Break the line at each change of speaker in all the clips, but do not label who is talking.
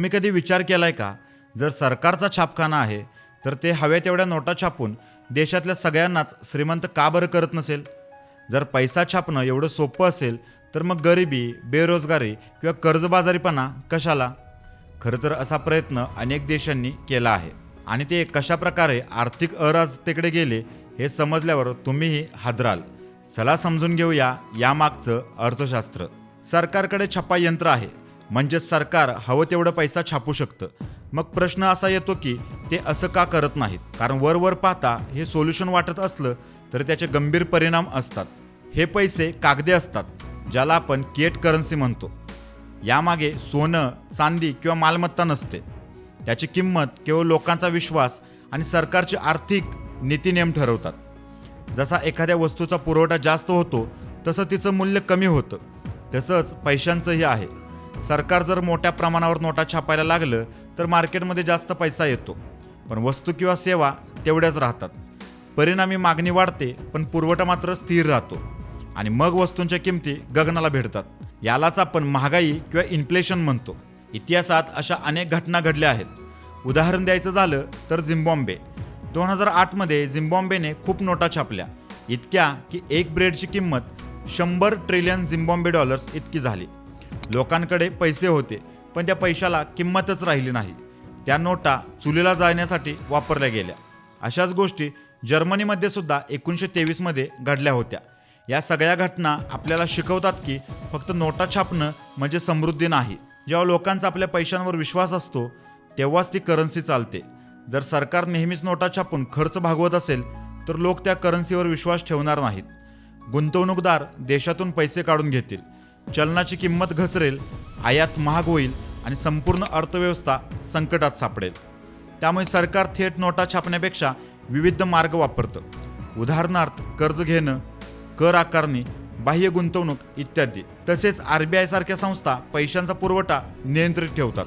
तुम्ही कधी विचार केलाय का? जर सरकारचा छापखाना आहे तर ते हव्या तेवढ्या नोटा छापून देशातल्या सगळ्यांनाच श्रीमंत का बरं करत नसेल? जर पैसा छापणं एवढं सोपं असेल तर मग गरिबी बेरोजगारी किंवा कर्जबाजारीपणा कशाला? खरं तर असा प्रयत्न अनेक देशांनी केला आहे. आणि ते कशाप्रकारे आर्थिक अराजतेकडे गेले हे समजल्यावर तुम्हीही हादराल. चला समजून घेऊया यामागचं अर्थशास्त्र. सरकारकडे छप्पा यंत्र आहे. म्हणजे सरकार हवं तेवढं पैसा छापू शकतं. मग प्रश्न असा येतो की ते असं का करत नाहीत? कारण वर वर पाहता हे सोल्युशन वाटत असलं तर त्याचे गंभीर परिणाम असतात. हे पैसे कागदे असतात ज्याला आपण केट करन्सी म्हणतो. यामागे सोनं चांदी किंवा मालमत्ता नसते. त्याची किंमत केवळ लोकांचा विश्वास आणि सरकारचे आर्थिक नीतीनियम ठरवतात. जसा एखाद्या वस्तूचा पुरवठा जास्त होतो तसं तिचं मूल्य कमी होतं. तसंच पैशांचंही आहे. सरकार जर मोठ्या प्रमाणावर नोटा छापायला लागलं तर मार्केटमध्ये जास्त पैसा येतो. पण वस्तू किंवा सेवा तेवढ्याच राहतात. परिणामी मागणी वाढते पण पुरवठा मात्र स्थिर राहतो. आणि मग वस्तूंच्या किमती गगनाला भेटतात. यालाच आपण महागाई किंवा इन्फ्लेशन म्हणतो. इतिहासात अशा अनेक घटना घडल्या आहेत. उदाहरण द्यायचं झालं तर झिम्बॉम्बे दोन हजार आठमध्ये झिम्बॉम्बेने खूप नोटा छापल्या. इतक्या की एक ब्रेडची किंमत शंभर ट्रिलियन झिम्बॉम्बे डॉलर्स इतकी झाली. लोकांकडे पैसे होते पण त्या पैशाला किंमतच राहिली नाही. त्या नोटा चुलीला जाळण्यासाठी वापरल्या गेल्या. अशाच गोष्टी जर्मनीमध्ये सुद्धा एकोणीसशे तेवीसमध्ये घडल्या होत्या. या सगळ्या घटना आपल्याला शिकवतात की फक्त नोटा छापणं म्हणजे समृद्धी नाही. जेव्हा लोकांचा आपल्या पैशांवर विश्वास असतो तेव्हाच ती करन्सी चालते. जर सरकार नेहमीच नोटा छापून खर्च भागवत असेल तर लोक त्या करन्सीवर विश्वास ठेवणार नाहीत. गुंतवणूकदार देशातून पैसे काढून घेतील. चलनाची किंमत घसरेल आयात महाग होईल आणि संपूर्ण अर्थव्यवस्था संकटात सापडेल. त्यामुळे सरकार थेट नोटा छापण्यापेक्षा विविध मार्ग वापरतं. उदाहरणार्थ कर्ज घेणं कर आकारणी बाह्य गुंतवणूक इत्यादी. तसेच आर बी आयसारख्या संस्था पैशांचा पुरवठा नियंत्रित ठेवतात.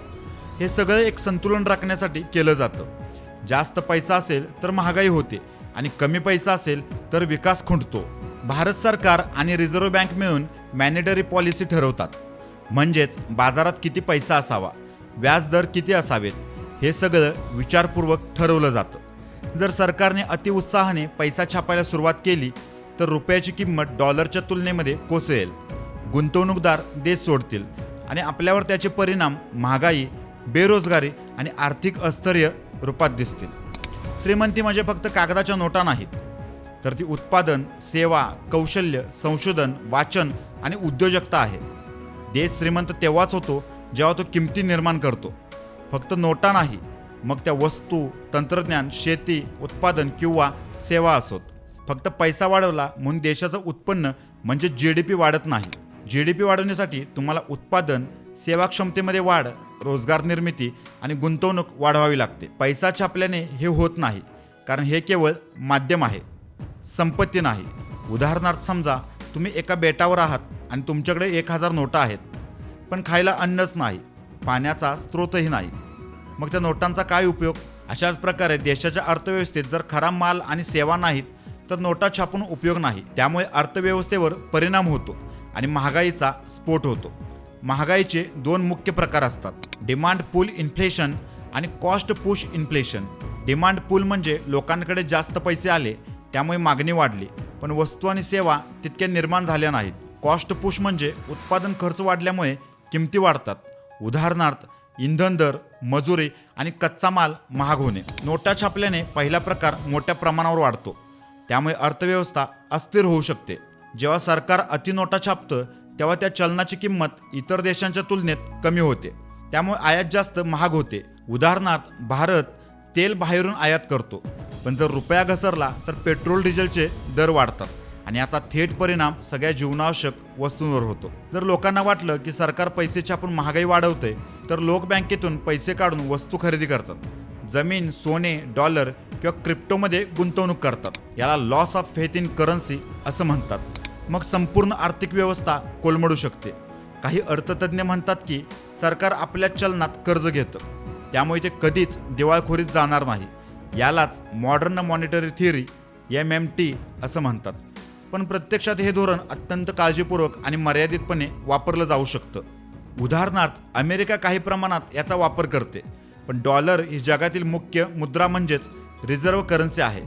हे सगळं एक संतुलन राखण्यासाठी केलं जातं. जास्त पैसा असेल तर महागाई होते आणि कमी पैसा असेल तर विकास खुंटतो. भारत सरकार आणि रिझर्व्ह बँक मिळून मॅनेटरी पॉलिसी ठरवतात. म्हणजेच बाजारात किती पैसा असावा व्याज दर किती असावेत हे सगळं विचारपूर्वक ठरवलं जातं. जर सरकारने अतिउत्साहाने पैसा छापायला सुरुवात केली तर रुपयाची किंमत डॉलरच्या तुलनेमध्ये कोसळेल. गुंतवणूकदार देश सोडतील आणि आपल्यावर त्याचे परिणाम महागाई बेरोजगारी आणि आर्थिक अस्थैर्य रूपात दिसतील. श्रीमंती म्हणजे फक्त कागदाच्या नोटा नाहीत. तर ती उत्पादन सेवा कौशल्य संशोधन वाचन आणि उद्योजकता आहे. देश श्रीमंत तेव्हाच होतो जेव्हा तो किमती निर्माण करतो. फक्त नोटा नाही मग त्या वस्तू तंत्रज्ञान शेती उत्पादन किंवा सेवा असोत. फक्त पैसा वाढवला म्हणून देशाचं उत्पन्न म्हणजे जी डी पी वाढत नाही. जी डी पी वाढवण्यासाठी तुम्हाला उत्पादन सेवा क्षमतेमध्ये वाढ रोजगार निर्मिती आणि गुंतवणूक वाढवावी लागते. पैसा छापल्याने हे होत नाही कारण हे केवळ माध्यम आहे. संपत्ती नाही. उदाहरणार्थ समजा तुम्ही एका बेटावर आहात आणि तुमच्याकडे एक हजार नोटा आहेत. पण खायला अन्नच नाही पाण्याचा स्रोतही नाही. मग त्या नोटांचा काय उपयोग? अशाच प्रकारे देशाच्या अर्थव्यवस्थेत जर खरा माल आणि सेवा नाहीत तर नोटा छापून उपयोग नाही. त्यामुळे अर्थव्यवस्थेवर परिणाम होतो आणि महागाईचा स्फोट होतो. महागाईचे दोन मुख्य प्रकार असतात. डिमांड पूल इन्फ्लेशन आणि cost push inflation. Demand pull म्हणजे लोकांकडे जास्त पैसे आले त्यामुळे मागणी वाढली. पण वस्तू आणि सेवा तितक्या निर्माण झाल्या नाहीत. कॉस्ट पुश म्हणजे उत्पादन खर्च वाढल्यामुळे किमती वाढतात. उदाहरणार्थ इंधन दर मजुरी आणि कच्चा माल महाग होणे. नोटा छापल्याने पहिला प्रकार मोठ्या प्रमाणावर वाढतो. त्यामुळे अर्थव्यवस्था अस्थिर होऊ शकते. जेव्हा सरकार अतिनोटा छापतं तेव्हा त्या चलनाची किंमत इतर देशांच्या तुलनेत कमी होते. त्यामुळे आयात जास्त महाग होते. उदाहरणार्थ भारत तेल बाहेरून आयात करतो. पण जर रुपया घसरला तर पेट्रोल डिझेलचे दर वाढतात आणि याचा थेट परिणाम सगळ्या जीवनावश्यक वस्तूंवर होतो. जर लोकांना वाटलं की सरकार पैसे छापून महागाई वाढवते तर लोक बँकेतून पैसे काढून वस्तू खरेदी करतात. जमीन सोने डॉलर किंवा क्रिप्टोमध्ये गुंतवणूक करतात. याला loss of faith in currency असं म्हणतात. मग संपूर्ण आर्थिक व्यवस्था कोलमडू शकते. काही अर्थतज्ज्ञ म्हणतात की सरकार आपल्या चलनात कर्ज घेतं. त्यामुळे ते कधीच दिवाळखोरीत जाणार नाही. यालाच modern monetary theory M M T असं म्हणतात. पण प्रत्यक्षात हे धोरण अत्यंत काळजीपूर्वक आणि मर्यादितपणे वापरलं जाऊ शकतं. उदाहरणार्थ अमेरिका काही प्रमाणात याचा वापर करते पण डॉलर ही जगातील मुख्य मुद्रा म्हणजेच रिझर्व्ह करन्सी आहे.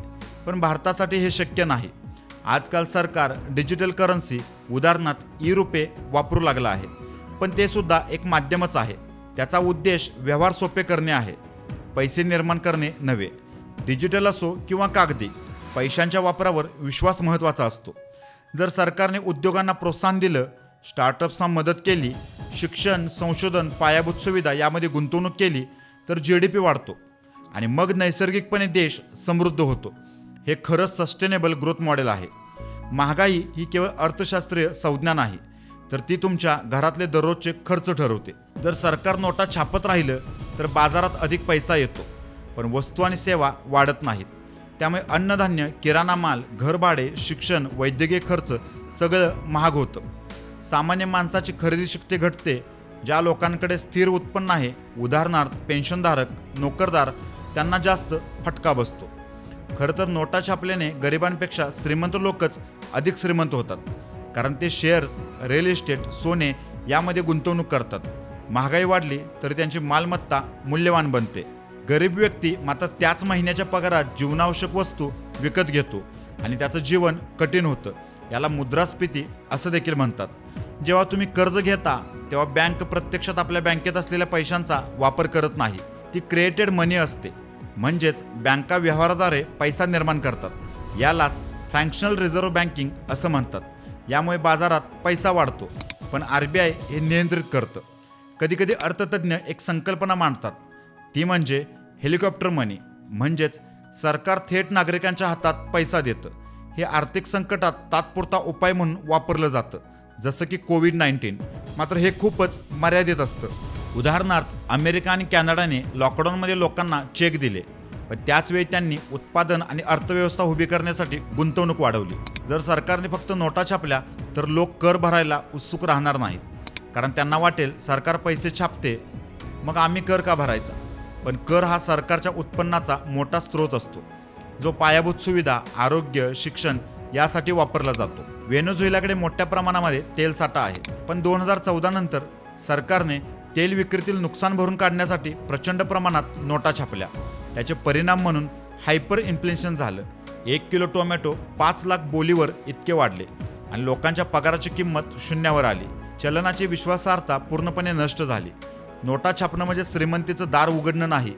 पण भारतासाठी हे शक्य नाही. आजकाल सरकार डिजिटल करन्सी उदाहरणार्थ ई रुपे वापरू लागलं आहे. पण ते सुद्धा एक माध्यमच आहे. त्याचा उद्देश व्यवहार सोपे करणे आहे. पैसे निर्माण करणे नव्हे. डिजिटल असो किंवा कागदी पैशांच्या वापरावर विश्वास महत्त्वाचा असतो. जर सरकारने उद्योगांना प्रोत्साहन दिलं स्टार्टअप्सना मदत केली शिक्षण संशोधन पायाभूत सुविधा यामध्ये गुंतवणूक केली तर जी डी पी वाढतो आणि मग नैसर्गिकपणे देश समृद्ध होतो. हे खरंच सस्टेनेबल ग्रोथ मॉडेल आहे. महागाई ही केवळ अर्थशास्त्रीय संज्ञा नाही तर ती तुमच्या घरातले दररोजचे खर्च ठरवते. जर सरकार नोटा छापत राहिलं तर बाजारात अधिक पैसा येतो. पण वस्तू आणि सेवा वाढत नाहीत. त्यामुळे अन्नधान्य किराणा माल घरभाडे शिक्षण वैद्यकीय खर्च सगळं महाग होतं. सामान्य माणसाची खरेदी शक्ती घटते ज्या लोकांकडे स्थिर उत्पन्न आहे उदाहरणार्थ पेन्शनधारक नोकरदार त्यांना जास्त फटका बसतो. खरं तर नोटा छापल्याने गरिबांपेक्षा श्रीमंत लोकच अधिक श्रीमंत होतात कारण ते शेअर्स रिअल इस्टेट सोने यामध्ये गुंतवणूक करतात. महागाई वाढली तरी त्यांची मालमत्ता मूल्यवान बनते. गरीब व्यक्ती मात्र त्याच महिन्याच्या पगारात जीवनावश्यक वस्तू विकत घेतो आणि त्याचं जीवन कठीण होतं. याला मुद्रास्फीती असं देखील म्हणतात. जेव्हा तुम्ही कर्ज घेता तेव्हा बँक प्रत्यक्षात आपल्या बँकेत असलेल्या पैशांचा वापर करत नाही. ती क्रिएटेड मनी असते. म्हणजेच बँका व्यवहाराद्वारे पैसा निर्माण करतात. यालाच फ्रँक्शनल रिझर्व्ह बँकिंग असं म्हणतात. यामुळे बाजारात पैसा वाढतो. पण आर बी आय हे नियंत्रित करतं. कधीकधी अर्थतज्ञ एक संकल्पना मांडतात. ती म्हणजे हेलिकॉप्टर मनी. म्हणजेच सरकार थेट नागरिकांच्या हातात पैसा देतं. हे आर्थिक संकटात तात्पुरता उपाय म्हणून वापरलं जातं. जसं की कोविड नाईन्टीन. मात्र हे खूपच मर्यादित असतं. उदाहरणार्थ अमेरिका आणि कॅनडाने लॉकडाऊनमध्ये लोकांना चेक दिले. पण त्याचवेळी त्यांनी उत्पादन आणि अर्थव्यवस्था उभी करण्यासाठी गुंतवणूक वाढवली. जर सरकारने फक्त नोटा छापल्या तर लोक कर भरायला उत्सुक राहणार नाहीत. कारण त्यांना वाटेल सरकार पैसे छापते. मग आम्ही कर का भरायचा? पण कर हा सरकारच्या उत्पन्नाचा मोठा स्रोत असतो. जो पायाभूत सुविधा आरोग्य शिक्षण यासाठी वापरला जातो. व्हेनेझुएलाकडे मोठ्या प्रमाणामध्ये तेल साठा आहे. पण दोन हजार चौदा नंतर सरकारने तेल विक्रीतील नुकसान भरून काढण्यासाठी प्रचंड प्रमाणात नोटा छापल्या. त्याचे परिणाम म्हणून हायपर इन्फ्लेशन झालं. एक किलो टोमॅटो पाच लाख बोलीवर इतके वाढले आणि लोकांच्या पगाराची किंमत शून्यावर आली. चलनाची विश्वासार्हता पूर्णपणे नष्ट झाली. नोटा छापणं म्हणजे श्रीमंतीचं दार उघडणं नाही.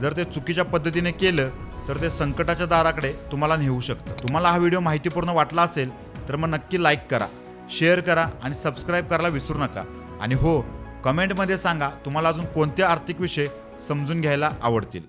जर ते चुकीच्या पद्धतीने केलं तर ते संकटाच्या दाराकडे तुम्हाला नेऊ शकतं. तुम्हाला हा व्हिडिओ माहितीपूर्ण वाटला असेल तर मग नक्की लाईक करा शेअर करा आणि सबस्क्राईब करायला विसरू नका. आणि हो कमेंटमध्ये सांगा तुम्हाला अजून कोणते आर्थिक विषय समजून घ्यायला आवडतील.